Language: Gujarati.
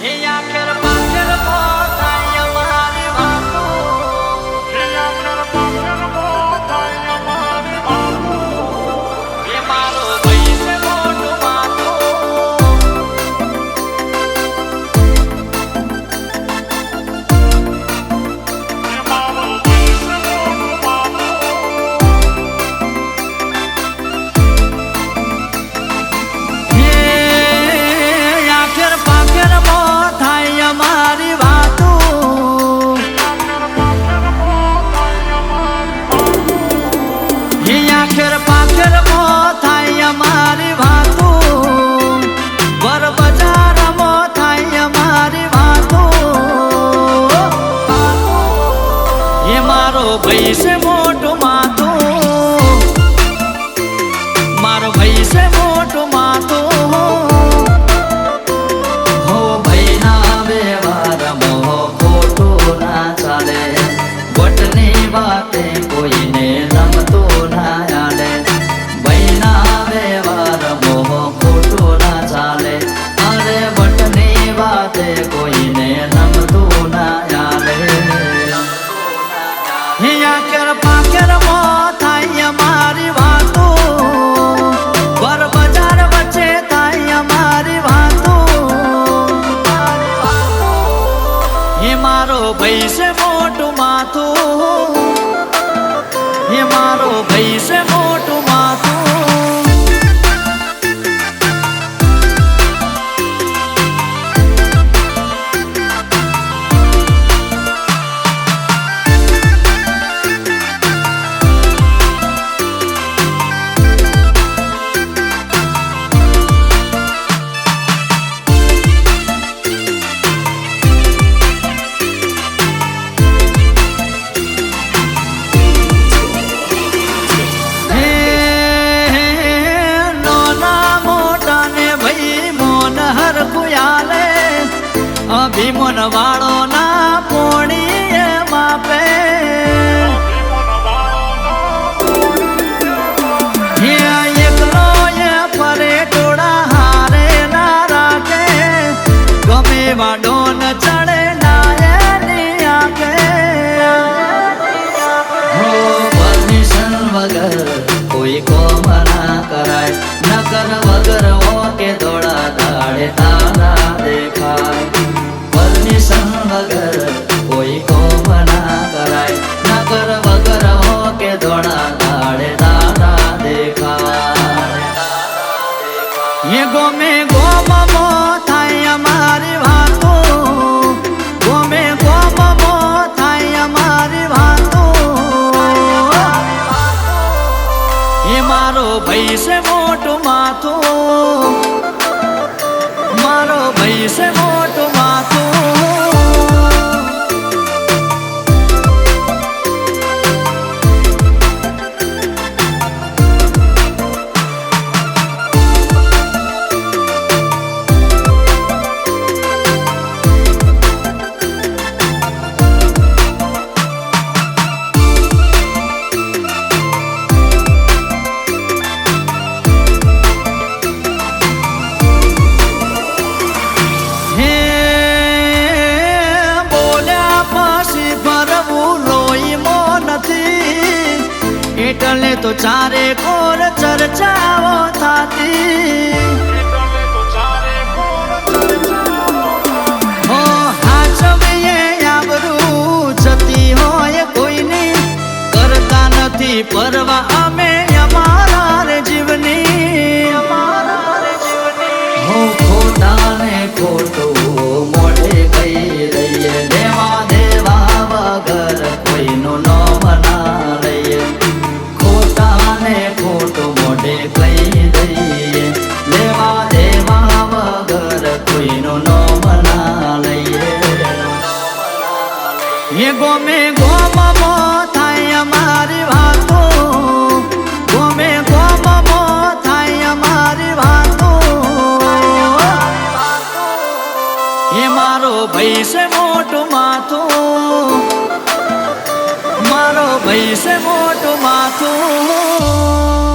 એ આખેર મારો ભાઈ છે મોટો માતો. મારો ભાઈ છે મોટો માતો. હો ભાઈ ના વ્યવહાર મોહ ખોટો ના ચાલે. વાતે હે મારો ભાઈ છે મોટું માથું. હે મારો ભાઈ છે મોટું અભિમન વાળો ના પોણી માપે. વાડો ન ચડે વગર કોઈ કોમ ના કરાય. નગર વગર હો કે દોડા દાડે ગોમે ગોમમો થાય અમારી વાતો ગોમે ગોમમો થાય અમારી વાતો એ મારો ભાઈ છે મોટો માથો મારો ભાઈ છે એટલે તો ચારે કોર ચર્ચાઓ થાતી હો હાચવીએ આબરૂ જતી હોય કોઈની કરતા નથી પરવા અમે અમારા રે જીવની અમારા રે જીવની હું ખોટા ને ખોટું ગોમે ગોમમો થાય અમારી વાતો. ગોમે ગોમમો થાય અમારી વાતો. એ મારો ભાઈ છે મોટું માથું. મારો ભાઈ છે મોટું માથો.